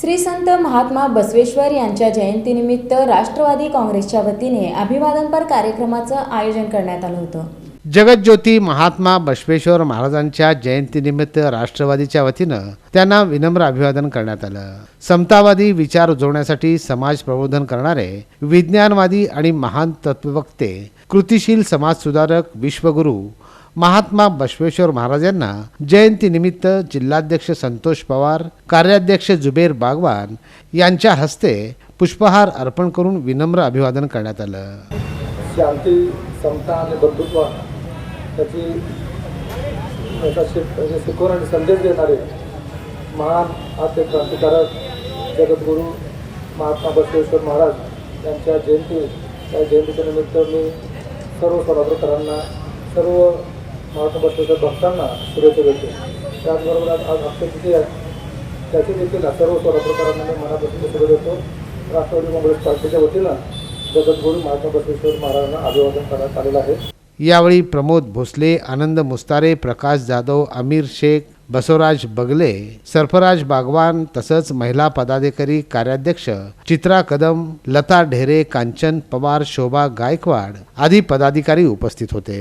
श्री संत महात्मा बसवेश्वर यांच्या जयंतीनिमित्त राष्ट्रवादी काँग्रेसच्या वतीने अभिवादनपर कार्यक्रमाचं आयोजन करण्यात आलं होतं. जगज्योती महात्मा बसवेश्वर महाराजांच्या जयंतीनिमित्त राष्ट्रवादीच्या वतीनं त्यांना विनम्र अभिवादन करण्यात आलं. समतावादी विचार उजवण्यासाठी समाज प्रबोधन करणारे विज्ञानवादी आणि महान तत्ववक्ते कृतिशील समाजसुधारक विश्वगुरू महात्मा बसवेश्वर महाराज यांना जयंतीनिमित्त जिल्हाध्यक्ष संतोष पवार कार्याध्यक्ष जुबेर बागवान यांच्या हस्ते पुष्पहार अर्पण करून विनम्र अभिवादन करण्यात आलं. शांती समता आणि बंधुत्व त्याची शिकवण आणि संदेश देणारे महान आद्य क्रांतिकारक जगद्गुरू महात्मा बसवेश्वर महाराज यांच्या जयंती त्या जयंतीच्या निमित्त मी सर्व सोलापूरकरांना सर्व महात्मा बसवेश्वर भक्तांना शुभेच्छा देतो. त्याचबरोबर आज आज अक्षय तिथी आहे त्याची देखील सर्व सोलापूरकरांना मी मनापासून शुभेच्छा देतो. राष्ट्रवादी काँग्रेस पार्टीच्या वतीनं जगद्गुरू महात्मा बसवेश्वर महाराजांना अभिवादन करण्यात आलेलं आहे. यावेळी प्रमोद भोसले आनंद मुस्तारे प्रकाश जाधव अमीर शेख बसवराज बगले सरफराज बागवान तसंच महिला पदाधिकारी कार्याध्यक्ष चित्रा कदम लता ढेरे कांचन पवार शोभा गायकवाड आदी पदाधिकारी उपस्थित होते.